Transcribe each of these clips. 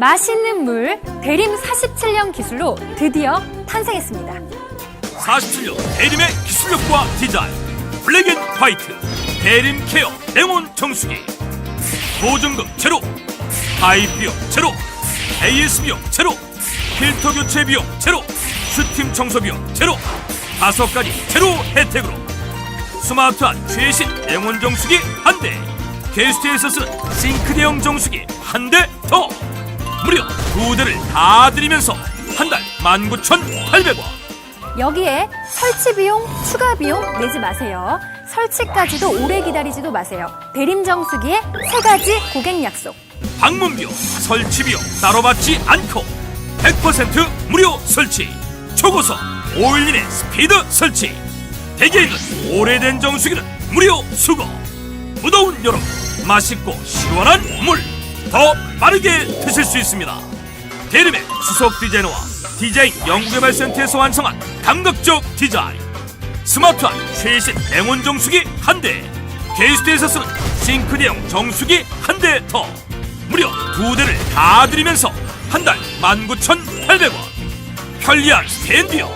맛있는 물 대림 47년 기술로 드디어 탄생했습니다. 47년 대림의 기술력과 디자인 블랙 앤 화이트 대림 케어 레몬 정수기 보증금 제로 가입 비용 제로 AS 비용 제로 필터 교체 비용 제로 스팀 청소 비용 제로 다섯 가지 제로 혜택으로 스마트한 최신 레몬 정수기 한 대 게스트에서 쓰는 싱크대용 정수기 한 대 더 두 대를 다 드리면서 한 달 19,800원 여기에 설치 비용, 추가 비용 내지 마세요. 설치까지도 오래 기다리지도 마세요. 대림 정수기의 세 가지 고객 약속. 방문 비용, 설치 비용 따로 받지 않고 100% 무료 설치. 초고속 5일 이내 스피드 설치. 댁에 있는 오래된 정수기는 무료 수거. 무더운 여름 맛있고 시원한 물 더 빠르게 드실 수 있습니다. 대림의 수석 디자이너와 디자인 연구개발센터에서 완성한 감각적 디자인. 스마트한 최신 냉온 정수기 한 대. 게스트에서 쓰는 싱크대용 정수기 한 대 더. 무려 두 대를 다 드리면서 한 달 19,800원. 편리한 스탠드요.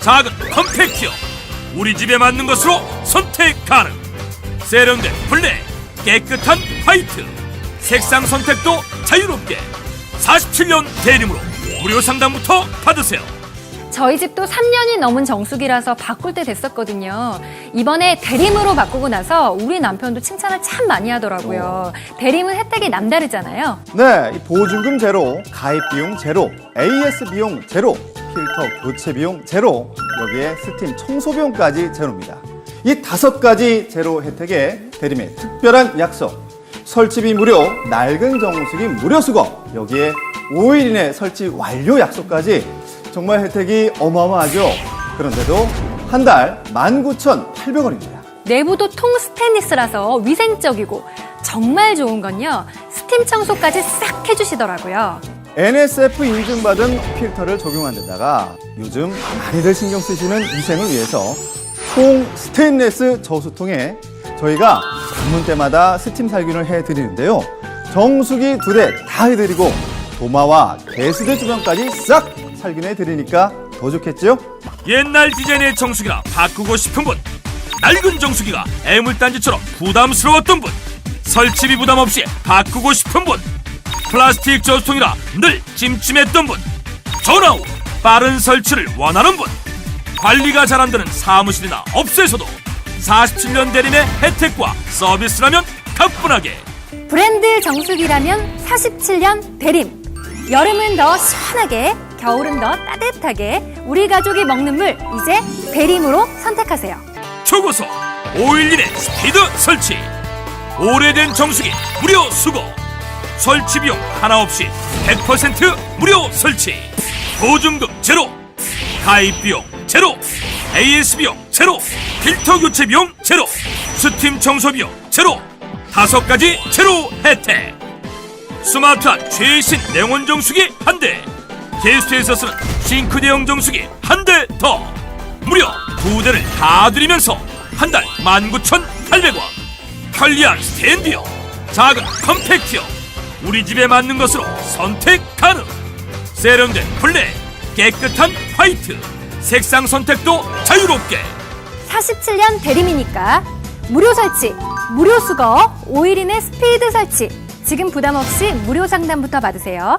작은 컴팩트요. 우리 집에 맞는 것으로 선택 가능. 세련된 블랙, 깨끗한 화이트. 색상 선택도 자유롭게. 47년 대림으로 무료 상담부터 받으세요. 저희 집도 3년이 넘은 정수기라서 바꿀 때 됐었거든요. 이번에 대림으로 바꾸고 나서 우리 남편도 칭찬을 참 많이 하더라고요. 대림은 혜택이 남다르잖아요. 네, 이 보증금 제로, 가입 비용 제로, AS 비용 제로, 필터 교체 비용 제로, 여기에 스팀 청소 비용까지 제로입니다. 이 다섯 가지 제로 혜택에 대림의 특별한 약속, 설치비 무료, 낡은 정수기 무료 수거, 여기에 5일 이내 설치 완료 약속까지 정말 혜택이 어마어마하죠. 그런데도 한 달 19,800원입니다. 내부도 통 스테인리스라서 위생적이고 정말 좋은 건요. 스팀 청소까지 싹 해주시더라고요. NSF 인증받은 필터를 적용한 데다가 요즘 많이들 신경 쓰시는 위생을 위해서 통 스테인레스 저수통에 저희가 방문 때마다 스팀 살균을 해드리는데요. 정수기 두 대 다 해드리고 도마와 게스트 주변까지 싹 살균해 드리니까 더 좋겠죠? 옛날 디자인의 정수기라 바꾸고 싶은 분 낡은 정수기가 애물단지처럼 부담스러웠던 분 설치비 부담 없이 바꾸고 싶은 분 플라스틱 저수통이라 늘 찜찜했던 분 전화 후 빠른 설치를 원하는 분 관리가 잘 안되는 사무실이나 업소에서도 47년 대림의 혜택과 서비스라면 가뿐하게. 브랜드 정수기라면 47년 대림. 여름은 더 시원하게, 겨울은 더 따뜻하게 우리 가족이 먹는 물 이제 대림으로 선택하세요. 초고속 5일 이내 스피드 설치. 오래된 정수기 무료 수거. 설치 비용 하나 없이 100% 무료 설치. 보증금 제로. 가입 비용 제로. AS 비용 제로. 필터 교체 비용 제로. 스팀 청소 비용 제로. 다섯 가지 제로 혜택. 스마트한 최신 냉온 정수기 한 대. 게스트에서 쓰는 싱크대용 정수기 한 대 더. 무려 두 대를 다 드리면서 한 달 19,800원. 편리한 스탠드요. 작은 컴팩트요. 우리 집에 맞는 것으로 선택 가능. 세련된 블랙 깨끗한 화이트. 색상 선택도 자유롭게 47년 대림이니까 무료 설치, 무료 수거, 5일 이내 스피드 설치. 지금 부담 없이 무료 상담부터 받으세요.